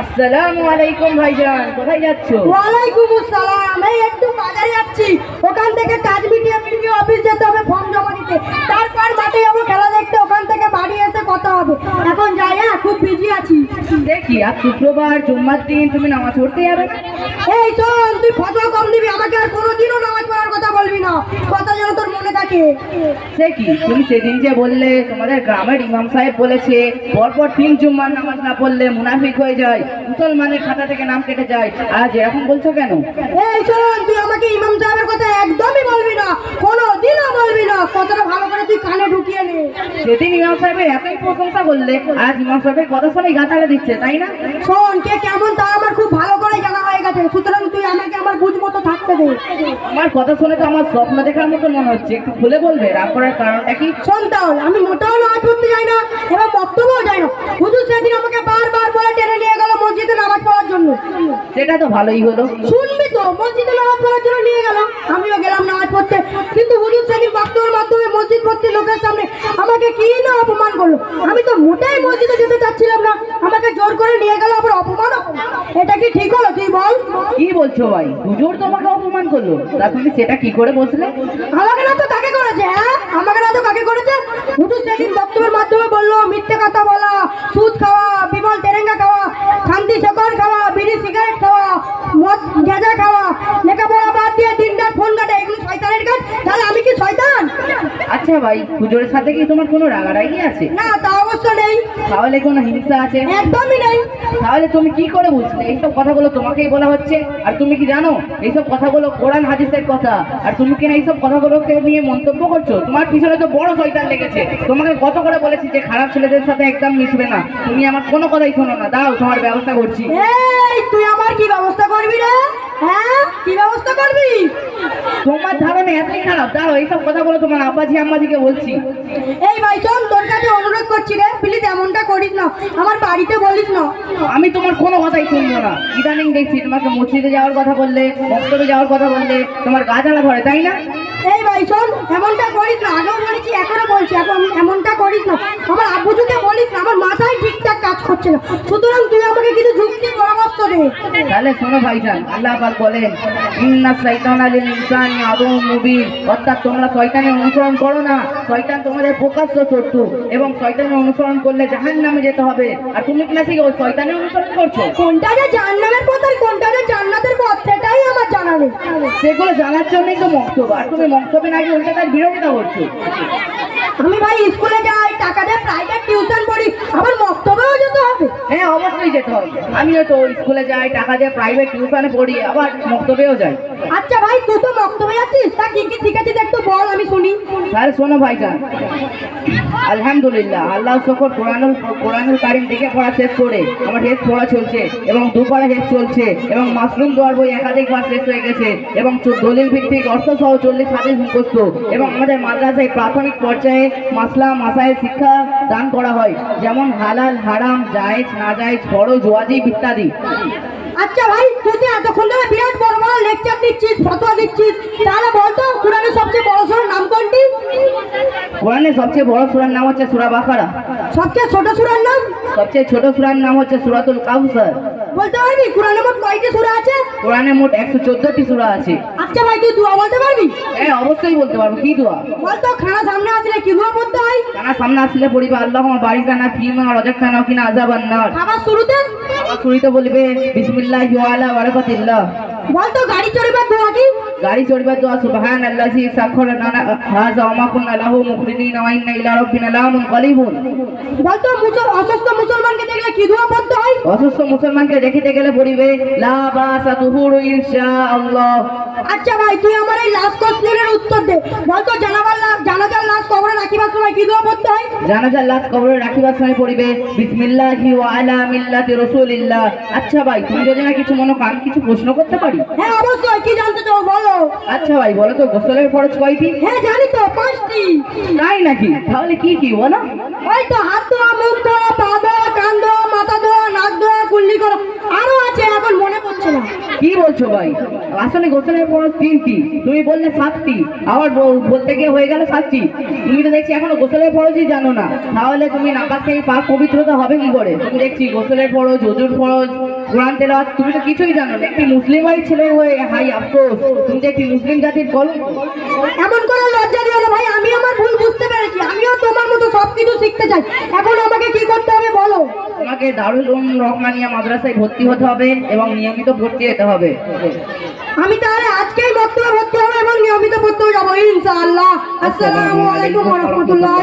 আসসালামু আলাইকুম ভাইজান কোথায় যাচ্ছ? ওয়ালাইকুম আসসালাম। এই একটু বাজারে যাচ্ছি ওখান থেকে কাজ মিটিয়ে মিটিয়ে অফিস যেতে হবে ফর্ম জমা দিতে তারপর মাঠে যাব খেলা দেখতে ওখান থেকে বাড়ি এসে কথা হবে এখন যাই হ্যাঁ খুব বিজি আছি আজ শুক্রবার জুম্মার দিন তুমি নামাজ পড়তে যাবে না? এই শোন তুই ফটো কম দিবি আমাকে আর কোনোদিনও নামাজ পড়ার কথা বলবি না। কথা যেন তোর মনে থাকে। সে কি? তুমি সেদিন যে বললে তোমাদের গ্রামের ইমাম সাহেব বলেছে পরপর তিন জুম্মার নামাজ না পড়লে মুনাফিক হয়ে যায় মুসলমানের খাতা থেকে নাম কেটে যায়। আজ এরকম বলছো কেন? এই শোন তুই আমাকে ইমাম সাহেবের কথা একদমই বলবি না কোনোদিনও বলবি না কথাটা ভালো করে তুই কানে ঢুকিয়ে নে সেদিন ইমাম সাহেবের এতই প্রশংসা করলে আজ ইমাম সাহেবের কথা শুনে গাতালে দিচ্ছে তাই না? শোন কে কেমন তা আমার খুব ভালো করে জানা হয়ে গেছে। সুতরাং তুই আমাকে আমার বুঝ মতো থাকতে দে। আমার কথা শুনে তো আমার স্বপ্ন দেখার মতো মনে হচ্ছে। একটু খুলে বলবে রাগ করার কারণটা কি? শোন তাহলে আমি মোটেও নামাজ পড়তে যাই না এবং বক্তব্যও যাই না হুজুর সেদিন আমাকে বারবার বলে টেনে নিয়ে গেল মসজিদে নামাজ পড়ার জন্য। সেটা তো ভালোই হলো। শুনবি তো মসজিদে নামাজ পড়ার জন্য নিয়ে গেল আমিও গেলাম নামাজ পড়তে। কিন্তু হুজুর সেদিন বক্তব্যের মাধ্যমে মসজিদ ভর্তি লোকের সামনে আমাকে কি না অপমান করল। আমি তো মোটেই মসজিদে যেতে চাচ্ছিলাম না। আমাকে জোর করে নিয়ে গেল আবার অপমান এটা কি ঠিক হলো? তুই বল? কি বলছো ভাই? হুজুর তোমাকে অপমান করল। তা তুমি সেটা কি করে বসলে আমাকে না তো কাকে করেছে হ্যাঁ? আমাকে না তো কাকে করেছে? হুজুর সেদিন বক্তব্যের মাধ্যমে বলল মিথ্যে কথা বলা সুদ আচ্ছা ভাই? হুজুরের সাথে কি তোমার কোনো রাগারাগি আছে? না তা অবশ্য নেই। তাহলে কোনো হিংসা আছে? একদমই নেই। তাহলে তুমি কি করে বুঝলে? এইসব কথাগুলো তোমাকেই বলা হচ্ছে। আর তুমি কি জানো? এইসব কথাগুলো কোরআন হাদিসের কথা। আর তুমি কিনা এইসব কথাগুলোকে নিয়ে মন্তব্য করছ? তোমার পিছনে তো বড় শয়তান লেগেছে। তোমাকে কত করে বলেছি যে খারাপ ছেলেদের সাথে একদম মিশবে না। তুমি আমার কোনো কথাই শোনো না। দাও তোমার ব্যবস্থা করছি। এই তুই আমার কি ব্যবস্থা করবি রে? হ্যাঁ? কি ব্যবস্থা করবি? তোমার ধারণা এতই খারাপ। এইসব কথাগুলো তোমার আব্বাজি আম্মাজিকে বলছি। এই ভাই চল তোর কাছে অনুরোধ করছি রে। প্লিজ এমনটা করিস না। আমার বাড়িতে বলিস না। আমি তোমার কোনো কথাই শুনব না। ইদানিং দেখছি তোমাকে মসজিদে যাওয়ার কথা বললে মক্তবে যাওয়ার কথা বললে তোমার গা জ্বালা ধরে তাই না? এই ভাই শোন এমনটা করিস না। আগেও বলেছি এখনও বলছি। এখন এমনটা করিস না। আমার আব্বুজুকে বলিস না। আমার মাথায় ঠিকঠাক কাজ করছে না। সুতরাং তুই আমাকে কিছু যুক্তি তাহলে শোনো ভাইজান আল্লাহ পাক বলেন ইন্না শাইতানা লিল ইনসানি আদুউম মুবিন। অর্থাৎ তোমরা শয়তানের অনুসরণ করো না শয়তান তোমাদের প্রকাশ্য শত্রু এবং শয়তানের অনুসরণ করলে জাহান্নামে যেতে হবে। আর তুমি কি না সেই ওই শয়তানের অনুসরণ করছ? কোনটা যে জান্নাতের পথ আর কোনটা যে জান্নাতের পথ সেটাই আমার জানা নেই। সেগুলো জানার জন্যই তো মক্তব আর তুমি মক্তবে না গিয়ে উল্টে তার বিরোধিতা করছ। আমি ভাই স্কুলে যাই টাকা দিয়ে প্রাইভেট টিউশন পড়ি আবার বক্তব্যও যেতে হবে। হ্যাঁ অবশ্যই যেতে হবে। আমিও তো স্কুলে যাই টাকা দিয়ে প্রাইভেট টিউশনে পড়ি আবার মক্তবেও যাই। আচ্ছা ভাই তুই তো বক্তব্যে যাচ্ছিস তা কি কি শিখেছিস একটু বল আমি শুনি। তাহলে শোনো ভাই ভাইজান। আলহামদুলিল্লাহ আল্লাহ শকর কোরআনুল কোরআনুল কারিম দেখে পড়া শেষ করে আমার হেড পড়া চলছে এবং দুপাড়া হেড চলছে এবং মাশরুম দেওয়ার বই একাধিকবার শেষ হয়ে গেছে এবং দলিল ভিত্তিক অর্থ সহ চল্লিশ হাদিস মুখস্থ এবং আমাদের মাদ্রাসায় প্রাথমিক পর্যায়ে মাসলা মাসাইল শিক্ষা দান করা হয়। যেমন হালাল হারাম জায়েজ না জায়েজ ফরজ ওয়াজিব ইত্যাদি। আচ্ছা ভাই তুই তো এতক্ষণ ধরে বিরাট বড় বড় লেকচার দিচ্ছিস ফটোয়া দিচ্ছিস তাহলে বলতো কোরআনের সবচেয়ে বড় সড়ো নাম কোনটি? কোরআনের সবচেয়ে বড় সুরার নাম হচ্ছে সুরা বাকারা। সবচেয়ে ছোট সুরার নাম? সবচেয়ে ছোট সুরার নাম হচ্ছে সুরাতুল কাউসার। বলতে পারবি? কোরআনের মোট কয়টি সুরা আছে? কোরআনে মোট সুরা আছে। আচ্ছা ভাই তুই দুয়া বলতে পারবি? হ্যাঁ অবশ্যই বলতে পারব। কি দোয়া? খানা সামনে আসলে কি দুয়া পড়তে হয়? কানা সামনে আসলে পড়িবে কানা ফিমা খাবার শুরুতে? শুরিতে বলবে বিসমিল্লাহ বারাকাতিল্লাহ। গাড়ি চড়িবার দোয়া কি? গাড়ি চড়বে দোয়া সুবহান আল্লাহি সাখরানা হাযা ওয়া মা কুন্না লাহু মুকরিনিন ওয়া ইন্না ইলা রাব্বিনা লামুনকালিবুন বলতো মুসল অসুস্থ মুসলমানকে দেখলে কি দোয়া অসুস্থ মুসলমানকে দেখিতে গেলে তুহুরু আচ্ছা ভাই তুই আমার এই লাস্ট কোশ্চেনের উত্তর দে। বলতো জানাবার লাশ জানাজার লাশ কবরে রাখিবার সময় কি দোয়া পড়তে হয়? জানাজার লাশ কবরে রাখিবার সময় পড়িবে বিসমিল্লাহি ওয়া আলা মিল্লাতি রাসূলিল্লাহ। আচ্ছা ভাই তুমি যদি না কিছু মনে কান কিছু প্রশ্ন করতে পারি? হ্যাঁ অবশ্যই কি জানতে চাও বলো? আচ্ছা ভাই বলো তো গোসলের ফরজ কয়টি? হ্যাঁ জানি তো পাঁচটি। তাই নাকি? তাহলে কি কি বলো? ওই তো হাত ধোয়া মুখ ধোয়া পা ধোয়া কুল্লি করা। আরও আছে এখন মনে পড়ছে না। কি বলছো ভাই? আসলে গোসলের ফরজ তিনটি তুমি বললে সাতটি। আবার বলতে গিয়ে হয়ে গেল সাতটি। তুমি তো দেখছি এখনও গোসলের ফরজই জানো না। তাহলে তুমি নাপাক থেকে পাক পবিত্রতা হবে কি করে? তুমি দেখছি গোসলের ফরজ হজুর ফরজ কোরআন তেলাওয়াত তুমি তো কিছুই জানো না। একটি মুসলিম বাড়ির ছেলে হয়ে হাই আফসোস। তুমি একটি মুসলিম জাতির কলঙ্ক এমন করে লজ্জা দিও না ভাই আমি আমার ভুল বুঝতে পেরেছি। আমিও তোমার মতো সবকিছু শিখতে চাই। এখন আমাকে কি করতে হবে বলো? তোমাকে দারুল উম রহমানিয়া মাদ্রাসায় ভর্তি হতে হবে এবং নিয়মিত ভর্তি হতে হবে। আমি তাহলে আজকেই বক্তব্য ভর্তি হব এবং নিয়মিত ভর্তি হয়ে যাব ইনশাআল্লাহ। আসসালামু আলাইকুম রহমতুল্লাহ